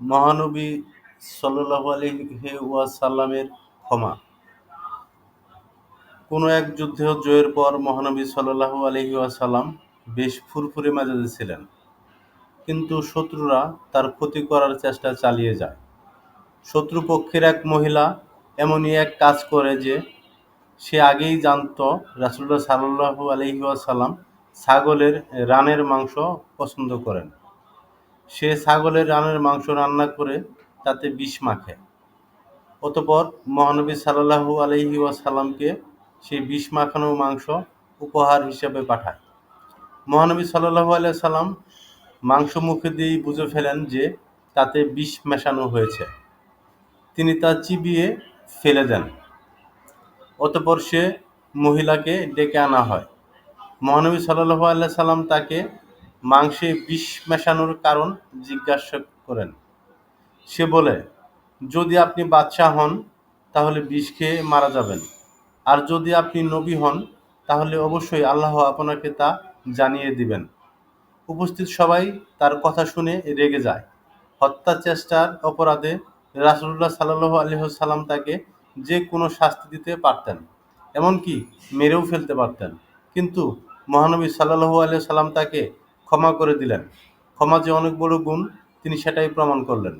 মহানবী সাল্লাল্লাহু আলাইহি ওয়াসাল্লামের ক্ষমা। কোনো এক যুদ্ধে জয়ের পর মহানবী সাল্লাল্লাহু আলাইহি ওয়াসাল্লাম বেশ ফুরফুরে মেজাজে ছিলেন। কিন্তু শত্রুরা তার ক্ষতি করার চেষ্টা চালিয়ে যায়। শত্রুপক্ষের এক মহিলা এমনই এক কাজ করে যে, সে আগেই জানত রাসুল্লাহ সাল্লাহু আলহি আসাল্লাম ছাগলের রানের মাংস পছন্দ করেন। সে ছাগলের রানের মাংস রান্না করে তাতে বিষ মাখে। অতপর মহানবী সাল্লাহু আলহি আসাল্লামকে সেই বিষ মাখানো মাংস উপহার হিসেবে পাঠায়। মহানবী সাল্লাহু আলিয়া সাল্লাম মাংস মুখে দিয়েই বুঝে ফেলেন যে তাতে বিষ মেশানো হয়েছে। তিনি তা চিবিয়ে ফেলে দেন। অতপর সে মহিলাকে ডেকে আনা হয়। মহানবী সাল্লাহ আল্লাহ সাল্লাম তাকে মাংসে বিষ মেশানোর কারণ জিজ্ঞাসা করেন। সে বলে, যদি আপনি বাদশাহ হন, তাহলে বিষ খেয়ে মারা যাবেন। আর যদি আপনি নবী হন, তাহলে অবশ্যই আল্লাহ আপনাকে তা জানিয়ে দিবেন। উপস্থিত সবাই তার কথা শুনে রেগে যায়। হত্যা চেষ্টার অপরাধে রাসুল্লাহ সাল্লাহ আলহিহাল্লাম তাকে যে কোনো শাস্তি দিতে পারতেন, এমনকি মেরেও ফেলতে পারতেন। কিন্তু মহানবী সাল্লাহু আলিয়া সাল্লাম তাকে ক্ষমা করে দিলেন। ক্ষমা যে অনেক বড় গুণ তিনি সেটাই প্রমাণ করলেন।